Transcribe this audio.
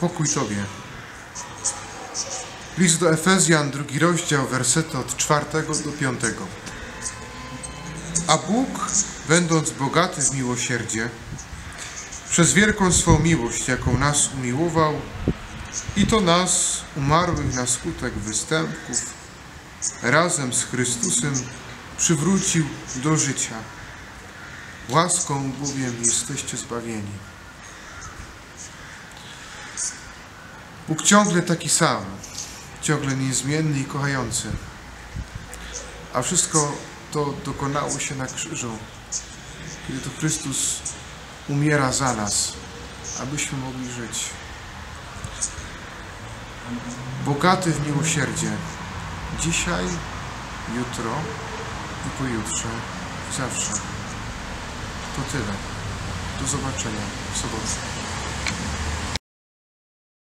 Pokój Tobie. List do Efezjan, drugi rozdział, wersety od czwartego do piątego. A Bóg, będąc bogaty w miłosierdzie, przez wielką swą miłość, jaką nas umiłował, i to nas, umarłych na skutek występków, razem z Chrystusem przywrócił do życia. Łaską bowiem jesteście zbawieni. Bóg ciągle taki sam, ciągle niezmienny i kochający. A wszystko to dokonało się na krzyżu, kiedy to Chrystus umiera za nas, abyśmy mogli żyć. Bogaty w miłosierdzie, dzisiaj, jutro i pojutrze, zawsze. To tyle. Do zobaczenia w sobotę.